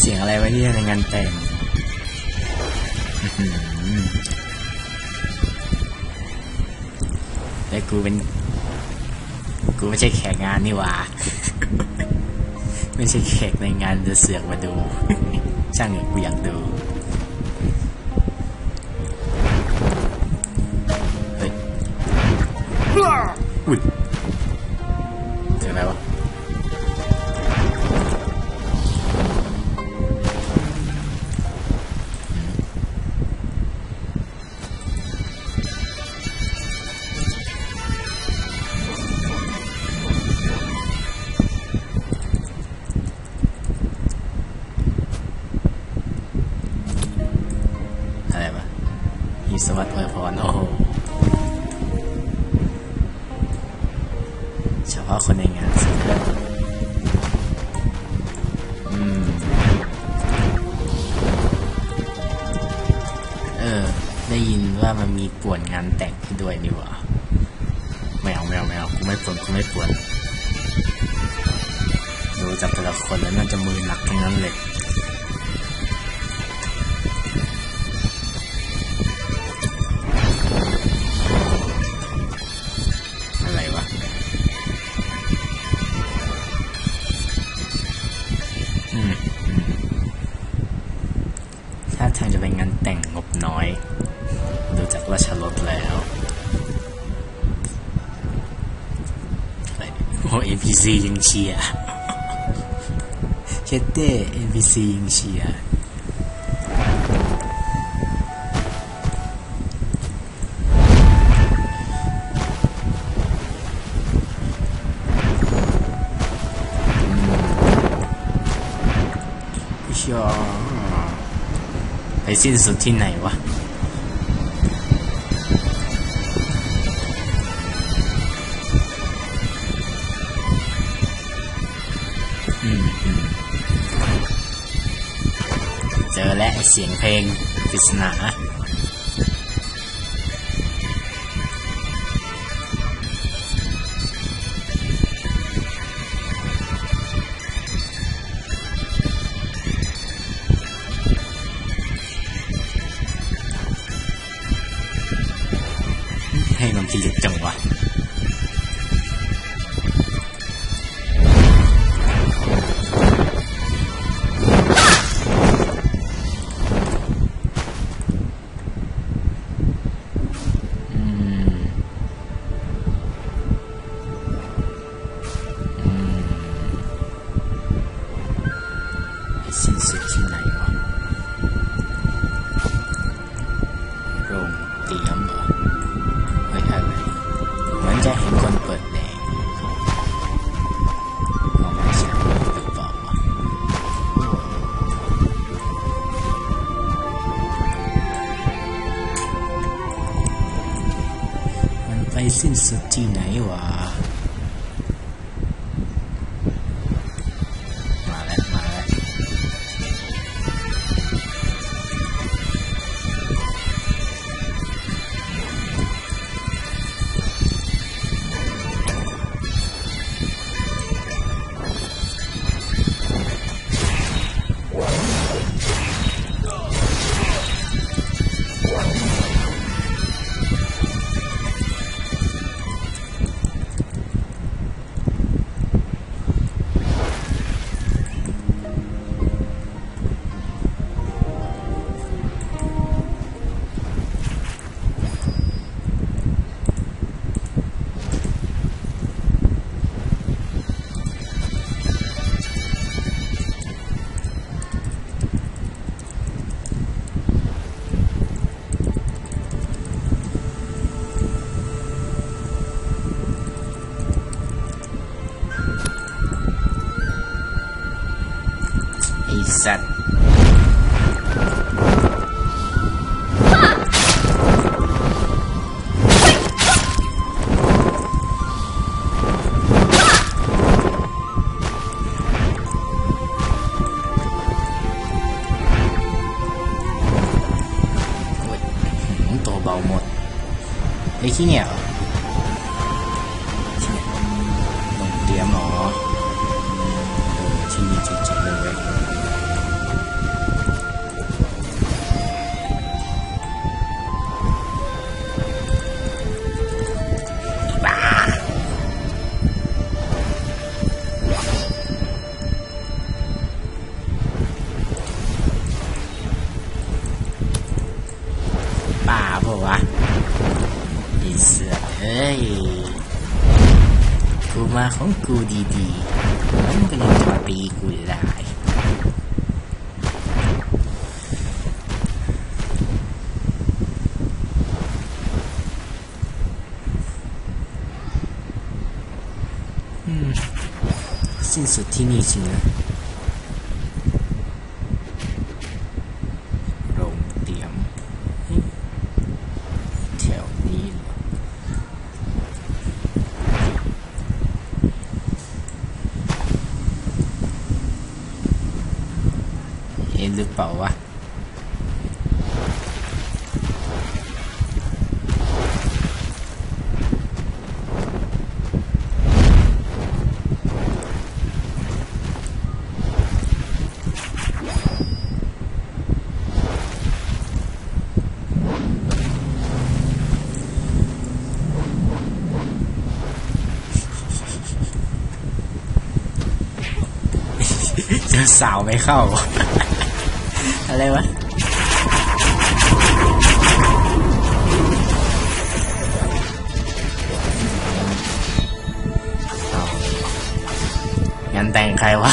เสียงอะไรวะเนี่ยในงานแต่งแต่กูเป็น กูไม่ใช่แขกงานนี่หว่า ไม่ใช่แขกในงานจะเสือกมาดู ช่างเอะกูอยากดู ออได้ยินว่ามันมีป่วนงานแต่งด้วยนี่หว่าไม่เอาไม่เอาไม่เอากูไม่ป่วนกูไม่ป่วนดูจากแต่ละคนแล้วน่าจะมือหนักทั้งนั้นเลย จะเป็นงานแต่งงบน้อย ดูจากราชรถแล้วอะไรโอ้ NPC ยังเชียร์เชตเต้ NPC ยังเชียร์ ไปสิ้นสุดที่ไหนวะเจอและเสียงเพลงปริศนา มัน ไอ้ กูมาของกูดีๆมันก็ยังจะปีกูได้อืมสิ้นสุดที่นี่จริงนะโรงเตรียมเฮ้ยแถวนี้เหรอ เห็นหรือเปล่าวะเจอสาวไม่เข้า อะไรวะงานแต่งใครวะ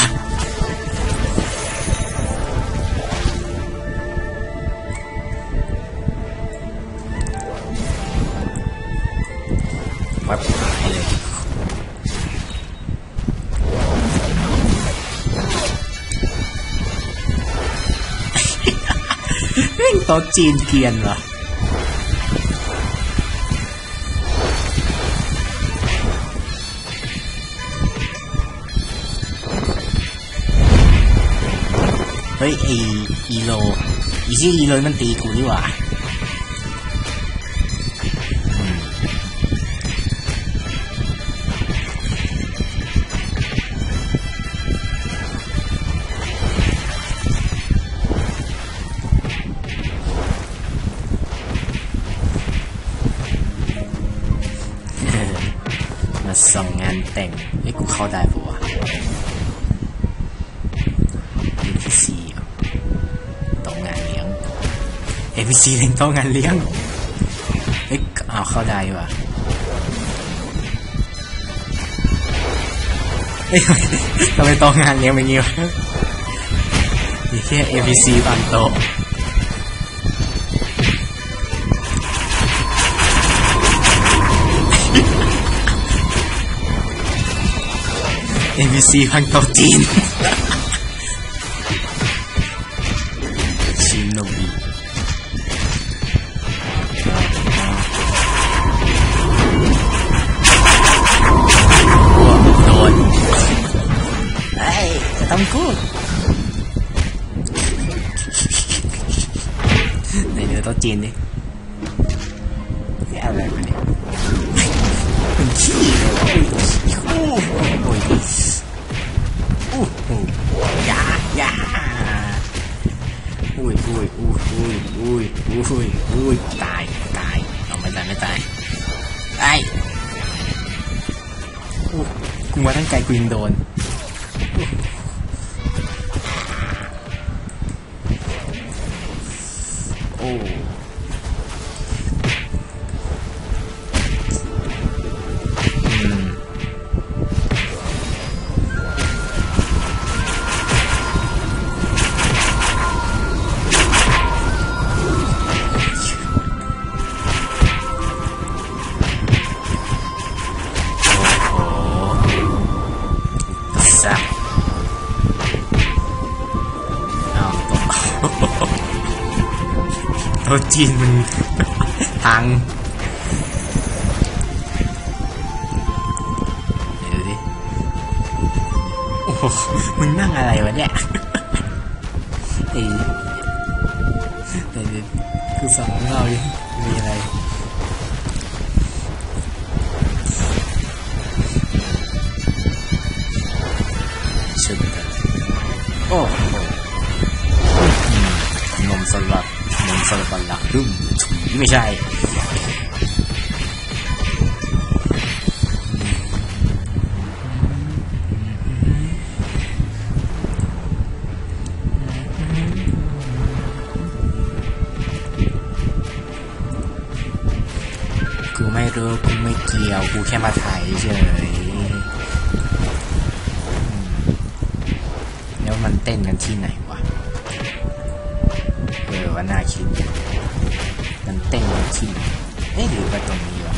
โต๊ะจีนเกียนเหรอเฮ้ยไออีโลอีซี่อีโลมันตีกูนี่หว่า เข้าได้ปะวะ NPC เหรอโต้องงานเลี้ยง NPC เลี้ยงโต้องงานเลี้ยงเอ้ยเอาเข้าได้ว่ะเอ้ยทำไมต้องงานเลี้ยงเป็นงี้วะมีแค่ NPC บางโต๊ะ NPC พัะจีนดินี่อะไรวะเนี่ยเป็นขี้เลยโอ้ ยายาอุ้ยอุ้ยอุ้ยอุ้ยอุ้ยอุ้ยอุ้ยตายตายเอาไม่ตายไม่ตายไอ้อู้กูมาตั้งไกลกูยังโดนโอ้ ตัวจีนมันพังเดี๋ยวดิโอ้มึงนั่งอะไรวะเนี่ยไอ้ไอ้เดี๋ยวคือสองเราอยู่ ไม่ใช่ กูไม่รู้กูไม่เกี่ยว กูแค่มาถ่ายเฉยแล้วมันเต้นกันที่ไหนวะ เออว่าน่าคิด อยู่มันเต้นกันที่ไหนเอ้ยหรือว่าตรงนี้วะ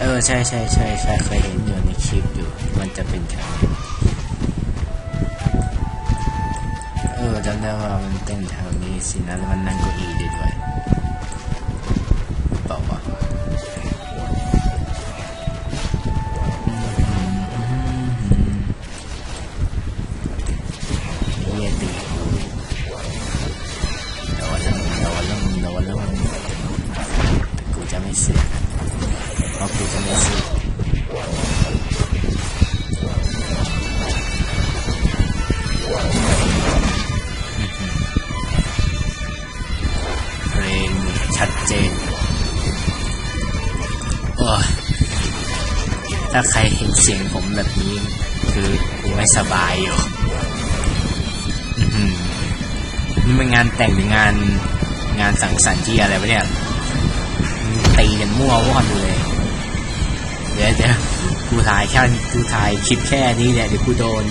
เออใช่ใช่ใช่ใช่เคยเห็นอยู่ในคลิปอยู่มันจะเป็นแถวเออจำได้ว่ามันเต้นแถวนี้สินะแล้วมันนั่งเก้าอี้ด้วย ชัดเจนโอ้ถ้าใครเห็นเสียงผมแบบนี้ คือกูไม่สบายอยู่อื้อหือนี่มันงานแต่งหรืองานงานสังสรรค์ที่อะไรวะเนี่ยตีกันมั่วว่อนเลย เดี๋ยวเดี๋ยวกูถ่ายแค่กูถ่ายคลิปแค่นี้เนี่ยเดี๋ยวกูโดน